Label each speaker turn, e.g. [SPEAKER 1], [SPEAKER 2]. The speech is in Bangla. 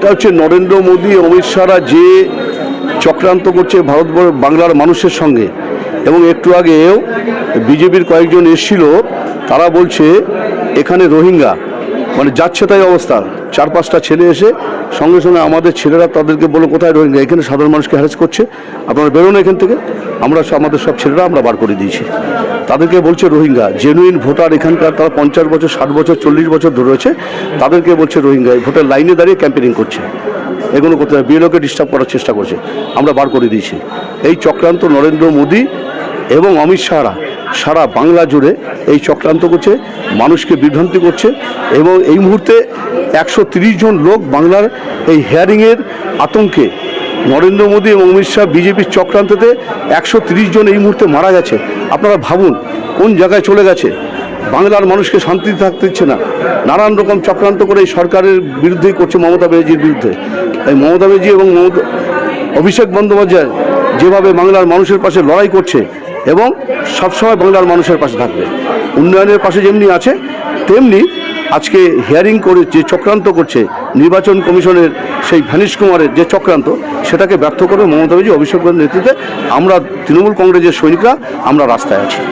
[SPEAKER 1] এটা হচ্ছে নরেন্দ্র মোদী, অমিত শাহরা যে চক্রান্ত করছে ভারত বাংলার মানুষের সঙ্গে। এবং একটু আগেও বিজেপির কয়েকজন এসেছিল, তারা বলছে, এখানে রোহিঙ্গা। মানে যাচ্ছে তাই অবস্থা। চার পাঁচটা ছেলে এসে সঙ্গে সঙ্গে আমাদের ছেলেরা তাদেরকে বলো কোথায় রোহিঙ্গা এখানে সাধারণ মানুষকে হ্যারেস করছে। আপনারা বেরোন এখান থেকে। আমরা আমাদের সব ছেলেরা আমরা বার করে দিয়েছি। তাদেরকে বলছে রোহিঙ্গা জেনুইন ভোটার এখানকার তারা পঞ্চাশ বছর, ষাট বছর, চল্লিশ বছর ধরে রয়েছে। তাদেরকে বলছে রোহিঙ্গা ভোটার লাইনে দাঁড়িয়ে ক্যাম্পেনিং করছে। এগুলো করতে বিএলওকে ডিস্টার্ব করার চেষ্টা করছে। আমরা বার করে দিয়েছি। এই চক্রান্ত নরেন্দ্র মোদী এবং অমিত শাহরা সারা বাংলা জুড়ে এই চক্রান্ত করছে, মানুষকে বিভ্রান্তি করছে এবং এই মুহূর্তে একশো জন লোক বাংলার এই হেয়ারিংয়ের আতঙ্কে। নরেন্দ্র মোদী এবং অমিত শাহ বিজেপির চক্রান্ততে একশো জন এই মুহূর্তে মারা গেছে। আপনারা ভাবুন, কোন জায়গায় চলে গেছে? বাংলার মানুষকে শান্তি থাকতে দিচ্ছে না। নানান রকম চক্রান্ত করে এই সরকারের বিরুদ্ধেই করছে মমতা ব্যানার্জির বিরুদ্ধে। এই মমতা ব্যানার্জি এবং অভিষেক বন্দ্যোপাধ্যায় যেভাবে বাংলার মানুষের পাশে লড়াই করছে এবং সবসময় বাংলার মানুষের পাশে থাকবে। উন্নয়নের পাশে যেমনি আছে, তেমনি আজকে হিয়ারিং করে যে চক্রান্ত করছে নির্বাচন কমিশনের সেই ভ্যানিশ কুমারের যে চক্রান্ত, সেটাকে ব্যর্থ করে মমতা ব্যানার্জি অভিষেক নেতৃত্বে আমরা তৃণমূল কংগ্রেসের সৈনিকরা আমরা রাস্তায় আছি।